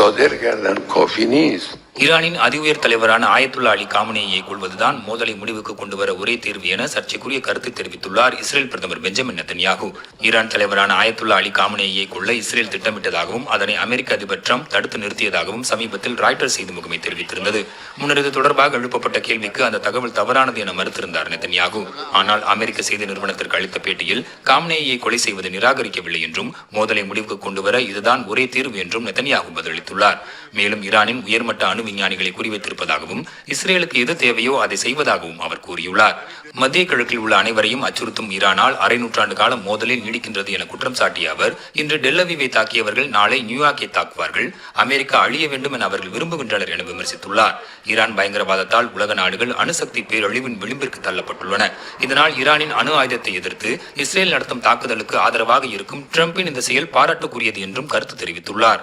صادر کردن کافی نیست. ஈரானின் அதி உயர் தலைவரான ஆயத்துல்லா அலி காமனேயை கொள்வதுதான் மோதலை முடிவுக்கு கொண்டு வர ஒரே தீர்வு என சர்ச்சைக்குரிய கருத்து தெரிவித்துள்ளார் இஸ்ரேல் பிரதமர் பெஞ்சமின் நெத்தன்யாகு. ஈரான் தலைவரான ஆயத்துல்லா அலி காமனேயை கொள்ள இஸ்ரேல் திட்டமிட்டதாகவும் அதனை அமெரிக்க அதிபர் ட்ரம்ப் தடுத்து நிறுத்தியதாகவும் சமீபத்தில் ராய்டர் செய்தி முகமை தெரிவித்திருந்தது. முன்னர் இது தொடர்பாக எழுப்பப்பட்ட கேள்விக்கு அந்த தகவல் தவறானது என மறுத்திருந்தார் நெத்தன்யாகு. ஆனால் அமெரிக்க செய்தி நிறுவனத்திற்கு அளித்த பேட்டியில் காமனேயை கொலை செய்வது நிராகரிக்கவில்லை என்றும் மோதலை முடிவுக்கு கொண்டு வர இதுதான் ஒரே தீர்வு என்றும் நெத்தன்யாகு பதிலளித்துள்ளார். மேலும் ஈரானின் உயர்மட்ட அணு அணு விஞ்ஞானிகளை குறிவைத்திருப்பதாகவும் இஸ்ரேலுக்கு எது தேவையோ அதை செய்வதாகவும் அவர் கூறியுள்ளார். மத்திய கிழக்கில் உள்ள அனைவரையும் அச்சுறுத்தும் ஈரானால் அரை நூற்றாண்டு காலம் மோதலில் நீடிக்கின்றது என குற்றம் சாட்டிய அவர் இன்று டெல்லவிவை தாக்கியவர்கள் நாளை நியூயார்க்கை தாக்குவார்கள் அமெரிக்கா அழிய வேண்டும் என அவர்கள் விரும்புகின்றனர் என விமர்சித்துள்ளார். ஈரான் பயங்கரவாதத்தால் உலக நாடுகள் அணுசக்தி பேரழிவின் விளிம்பிற்கு தள்ளப்பட்டுள்ளன. இதனால் ஈரானின் அணு ஆயுதத்தை எதிர்த்து இஸ்ரேல் நடத்தும் தாக்குதலுக்கு ஆதரவாக இருக்கும் டிரம்பின் இந்த செயல் பாராட்டுக்குரியது என்றும் கருத்து தெரிவித்துள்ளார்.